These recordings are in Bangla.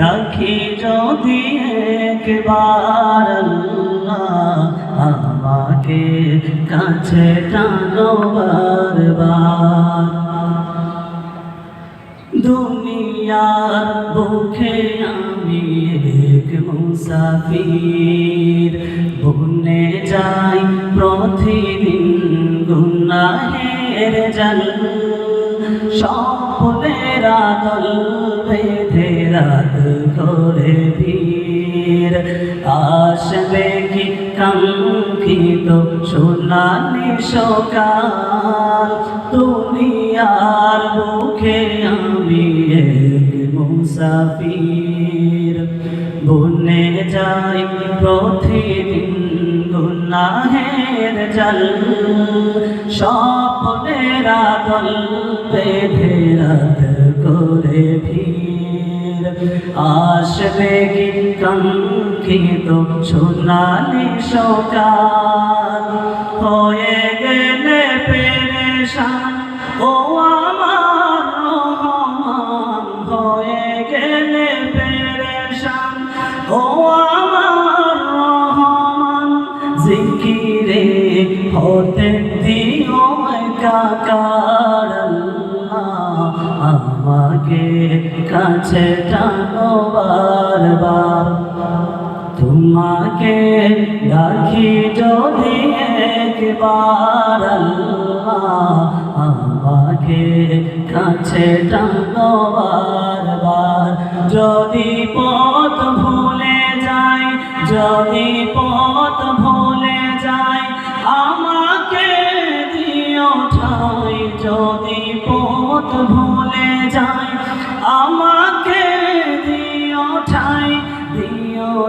রাখি যদি একবার আমাকে কাছে টানো বারবার। দুনিয়ার বুকে আমি এক মুসাফির, বনে যাই প্রতিদিন গুনাহের জল। স্বপ্নের আদল বেঁধে রাত করে ভিড়। আসবে কি কাঙ্ক্ষিত সোনালি সকাল? দুনিয়ার বুকে আমি এক মুসাফির। বনে যাই প্রতিদিন গুনাহের জল। স্বপ্নের আদল বেঁধে রাত করে ভিড় আসবে কি কাঙ্ক্ষিত সোনালি সকাল। হয়ে গেলে পেরেশান, ও গেলে ও হতে দিও কাকার আমাকে কাছে টানো বারবার। তোমাকে রাখি যদি একবার আমাকে কাছে টানো বারবার। যদি পথ ভুলে যাই, যদি পথ ভুলে যাই, আমাকে দিও ঠাই যদি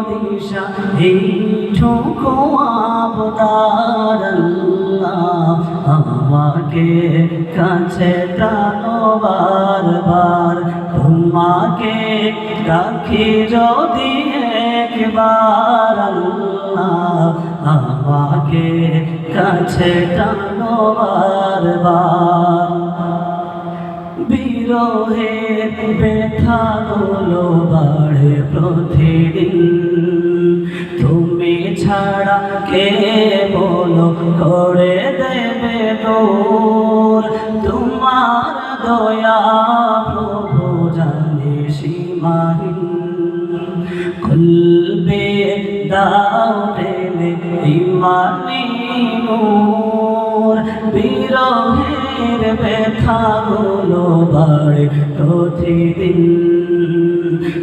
দিশা আবদার আল্লাহ আমাকে কাছে টানো বারবার। তোমাকে রাখি যদি একবার আমাকে কাছে টানো বারবার। বিরহের ব্যথাগুলো বাড়ে প্রতিদিন। তুমি ছাড়া কে বলো করে দেবে দূর তোমার দয়া প্রভু জানে সীমাহীন। খুলবে দাও রেলে ইমানি নূর। বিরহের ব্যথাগুলো বাড়ে প্রতিদিন।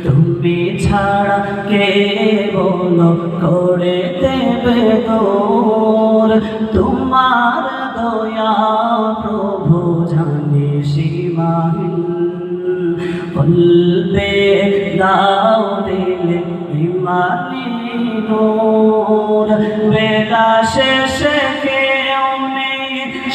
তুমি ছাড়া কে বলো করে দেবে তোর? তোমার দয়া প্রভু জানে সীমাহীন। বলবে, দাও দিলে বেলা শেষে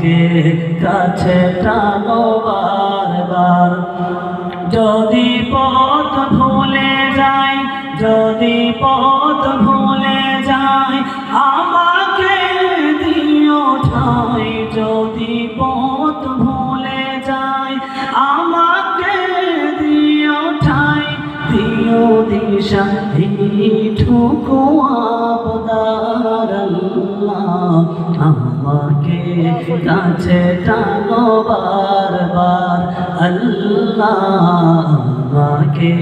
আমাকে কাছে টানো বারবার। যদি পথ ভুলে যাই, যদি পথ ভুলে যাই, আমাকে দিও ঠাই। যদি পথ ভুলে যাই, আমাকে দিও ঠাই। দিও দিশা আল্লাহ আমাকে কাছে টানো বারবার। আল্লাহ আমাকে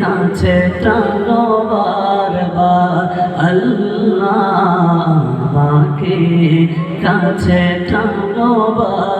কাছে টানো বারবার। আল্লাহ আমাকে কাছে টানো বারবার।